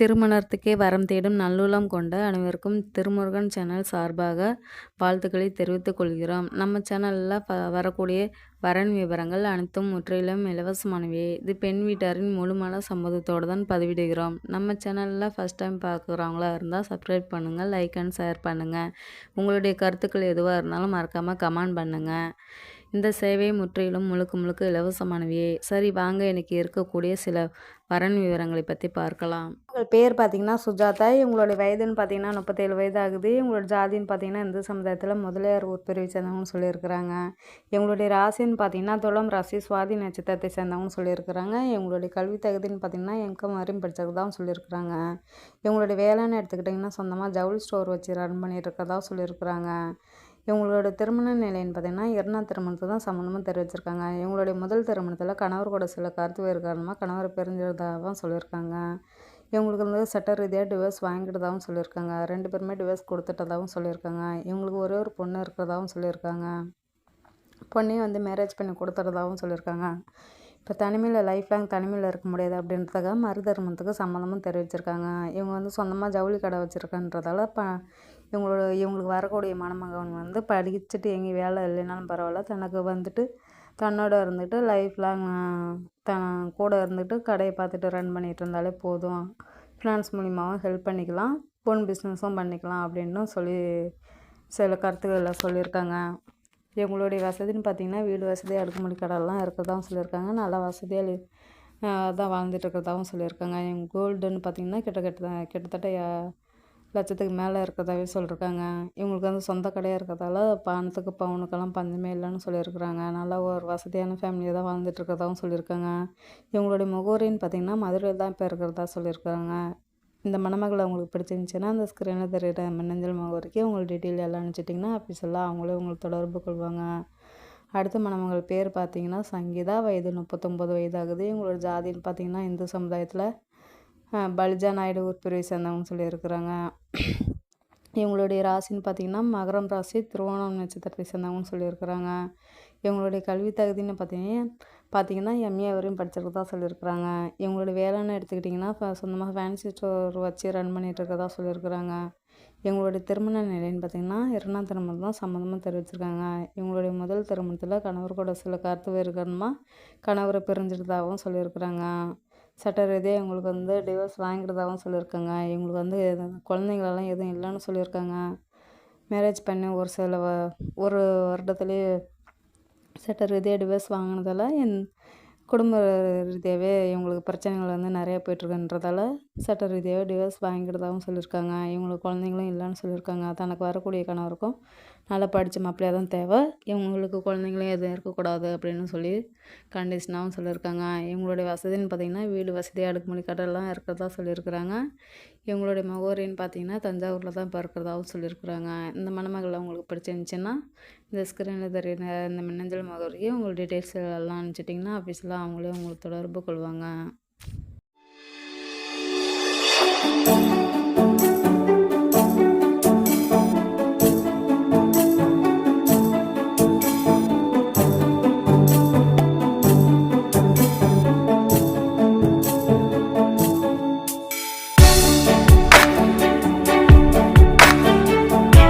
திருமணத்துக்கே வரம் தேடும் நல்லுளம் கொண்ட அனைவருக்கும் திருமுருகன் சேனல் சார்பாக வாழ்த்துக்களை தெரிவித்துக் கொள்கிறோம். நம்ம சேனலில் ப வரக்கூடிய வரன் விவரங்கள் அனைத்தும் முற்றிலும் இலவசமானவே. இது பெண் வீட்டாரின் முழுமான சம்மதத்தோடு தான் பதிவிடுகிறோம். நம்ம சேனலில் ஃபஸ்ட் டைம் பார்க்குறவங்களா இருந்தால் சப்ஸ்கிரைப் பண்ணுங்கள் லைக் அண்ட் ஷேர் பண்ணுங்கள் உங்களுடைய கருத்துக்கள் எதுவாக இருந்தாலும் மறக்காமல் கமெண்ட் பண்ணுங்கள் இந்த சேவை முற்றிலும் முழுக்க முழுக்க இலவசமானவையே. சரி வாங்க எனக்கு இருக்கக்கூடிய சில வரன் விவரங்களை பற்றி பார்க்கலாம். உங்கள் பேர் பார்த்தீங்கன்னா சுஜாதா. இவங்களுடைய வயதுன்னு பார்த்தீங்கன்னா முப்பத்தேழு வயது ஆகுது இவங்களோட ஜாதின்னு பார்த்தீங்கன்னா இந்து சமுதாயத்தில் முதலியார் உட்பிரிவை சேர்ந்தவங்கன்னு சொல்லியிருக்கிறாங்க. இவங்களுடைய ராசின்னு பார்த்தீங்கன்னா துளம் ராசி சுவாதி நட்சத்திரத்தை சேர்ந்தவங்கன்னு சொல்லியிருக்கிறாங்க. இவங்களுடைய கல்வி தகுதின்னு பார்த்தீங்கன்னா எம்கம் வரையும் படித்ததான் சொல்லியிருக்கிறாங்க. இவங்களுடைய வேலைன்னு எடுத்துக்கிட்டிங்கன்னா சொந்தமாக ஜவுளி ஸ்டோர் வச்சு ரன் பண்ணிட்டு இருக்கிறதா சொல்லியிருக்கிறாங்க. இவங்களோட திருமண நிலைன்னு பார்த்தீங்கன்னா இரண்டாம் திருமணத்தை தான் சம்மந்தமாக தெரிவிச்சிருக்காங்க. இவங்களுடைய முதல் திருமணத்தில் கணவர் கூட சில கருத்து வேறு காரணமாக கணவர் பிரிஞ்சிருந்தாகவும் சொல்லியிருக்காங்க. இவங்களுக்கு வந்து சட்ட ரீதியாக டிவோர்ஸ் வாங்கிட்டதாகவும் சொல்லியிருக்காங்க. ரெண்டு பேருமே டிவோர்ஸ் கொடுத்துட்டதாகவும் சொல்லியிருக்காங்க. இவங்களுக்கு ஒரே ஒரு பொண்ணு இருக்கிறதாகவும் சொல்லியிருக்காங்க. பொண்ணையும் வந்து மேரேஜ் பண்ணி கொடுத்துறதாகவும் சொல்லியிருக்காங்க. இப்போ தனிமையில் லைஃப் லாங் தனிமையில் இருக்க முடியாது அப்படின்றதுக்காக மறு தர்மத்துக்கு சம்மந்தமும் தெரிவிச்சிருக்காங்க. இவங்க வந்து சொந்தமாக ஜவுளி கடை வச்சுருக்கன்றதால ப இவங்களோட இவங்களுக்கு வரக்கூடிய மணமகன் வந்து படிச்சுட்டு எங்கேயும் வேலை இல்லைனாலும் பரவாயில்ல. தனக்கு வந்துட்டு தன்னோட இருந்துட்டு லைஃப் லாங் த கூட இருந்துட்டு கடையை பார்த்துட்டு ரன் பண்ணிகிட்டு இருந்தாலே போதும். ஃபினான்ஸ் மூலிமாவும் ஹெல்ப் பண்ணிக்கலாம். பொன் பிஸ்னஸும் பண்ணிக்கலாம் அப்படின்னும் சொல்லி சில கருத்துக்களை சொல்லியிருக்காங்க. இவங்களுடைய வசதின்னு பார்த்திங்கன்னா வீடு வசதி அடுக்குமொழி கடைலாம் இருக்கிறதாவும் சொல்லியிருக்காங்க. நல்லா வசதியாக தான் வாழ்ந்துட்டு இருக்கிறதாவும் சொல்லியிருக்காங்க. எங்கள் கோல்டுன்னு பார்த்திங்கன்னா கிட்ட கிட்ட கிட்டத்தட்ட லட்சத்துக்கு மேலே இருக்கிறதாவே சொல்லியிருக்காங்க இவங்களுக்கு வந்து சொந்த கடையாக இருக்கிறதால பணத்துக்கு பவுனுக்கெல்லாம் பஞ்சமே இல்லைன்னு சொல்லியிருக்கிறாங்க. நல்லா ஒரு வசதியான ஃபேமிலியாக தான் வாழ்ந்துட்டு இருக்கிறதாவும் சொல்லியிருக்காங்க. இவங்களுடைய முகவரின்னு பார்த்திங்கன்னா மதுரையில் தான் இப்போ இருக்கிறதா சொல்லியிருக்காங்க. இந்த மணமகளை உங்களுக்கு பிடிச்சிருந்துச்சின்னா அந்த ஸ்க்ரீனில் தெரியுற மின்னஞ்சல் முகவரிக்கு உங்களுக்கு டீட்டெயில் எல்லாம் அனுப்பிச்சிட்டிங்கன்னா ஆஃபீஸெல்லாம் அவங்களே உங்களுக்கு தொடர்பு கொள்வாங்க. அடுத்த மணமகள் பேர் பார்த்திங்கன்னா சங்கீதா. வயது முப்பத்தொம்பது வயதாகுது. இவங்களோட ஜாதின்னு பார்த்தீங்கன்னா இந்து சமுதாயத்தில் பலிஜா நாயுடு ஊர்பிரிவை சேர்ந்தவங்க சொல்லியிருக்கிறாங்க. இவங்களுடைய ராசின்னு பார்த்திங்கன்னா மகரம் ராசி திருவோணம் நட்சத்திரத்தை சேர்ந்தவங்கன்னு சொல்லியிருக்கிறாங்க. இவங்களுடைய கல்வி தகுதின்னு பார்த்தீங்கன்னா பார்த்தீங்கன்னா எம்ஏ வரையும் படிச்சிருக்கதா சொல்லியிருக்கிறாங்க. இவங்களுடைய வேலைன்னு எடுத்துக்கிட்டிங்கன்னா இப்போ சொந்தமாக ஃபேன்சி ஸ்டோர் வச்சு ரன் பண்ணிகிட்டு இருக்கதா சொல்லியிருக்கிறாங்க. இவங்களுடைய திருமண நிலைன்னு பார்த்திங்கன்னா இரண்டாம் திருமணம் தான் சம்மந்தமாக தெரிவிச்சிருக்காங்க. இவங்களுடைய முதல் திருமணத்தில் கணவர் கூட சில கருத்து வேறு காரணமாக கணவரை பிரிஞ்சிருந்தாகவும் சொல்லியிருக்கிறாங்க. சட்ட ரீதியாக இவங்களுக்கு வந்து டிவோர்ஸ் வாங்கிக்கிறதாகவும் சொல்லியிருக்காங்க. இவங்களுக்கு வந்து குழந்தைங்களெல்லாம் எதுவும் இல்லைன்னு சொல்லியிருக்காங்க. மேரேஜ் பண்ணி ஒரு சில வ ஒரு வருடத்துலேயே சட்டரீதியாக டிவோர்ஸ் வாங்கினதால என் குடும்ப ரீதியாகவே இவங்களுக்கு பிரச்சனைகள் வந்து நிறையா போயிட்டுருக்குன்றதால சட்ட ரீதியாகவே டிவோர்ஸ் வாங்கிக்கிறதாகவும் சொல்லியிருக்காங்க. இவங்களுக்கு குழந்தைங்களும் இல்லைன்னு சொல்லியிருக்காங்க. தனக்கு வரக்கூடிய கணவருக்கும் நல்லா படித்த மாப்பிள்ளையாக தான் தேவை. இவங்களுக்கு குழந்தைங்களும் எதுவும் இருக்கக்கூடாது அப்படின்னு சொல்லி கண்டிஷனாகவும் சொல்லியிருக்காங்க. இவங்களுடைய வசதின்னு பார்த்திங்கன்னா வீடு வசதி அடுக்குமொழி கடலாம் இருக்கிறதா சொல்லியிருக்கிறாங்க. இவங்களுடைய முகவரின்னு பார்த்தீங்கன்னா தஞ்சாவூரில் தான் இப்போ இருக்கிறதாகவும் சொல்லியிருக்கிறாங்க. இந்த மணமகள் அவங்களுக்கு பிடிச்சிருந்துச்சின்னா இந்த ஸ்க்ரீனில் தெரியுற இந்த மின்னஞ்சல் முகவரியும் உங்கள் டீட்டெயில்ஸ் எல்லாம் அனுப்பிச்சிட்டிங்கன்னா ஆஃபீஸில் அவங்களே உங்களை தொடர்பு கொள்வாங்க.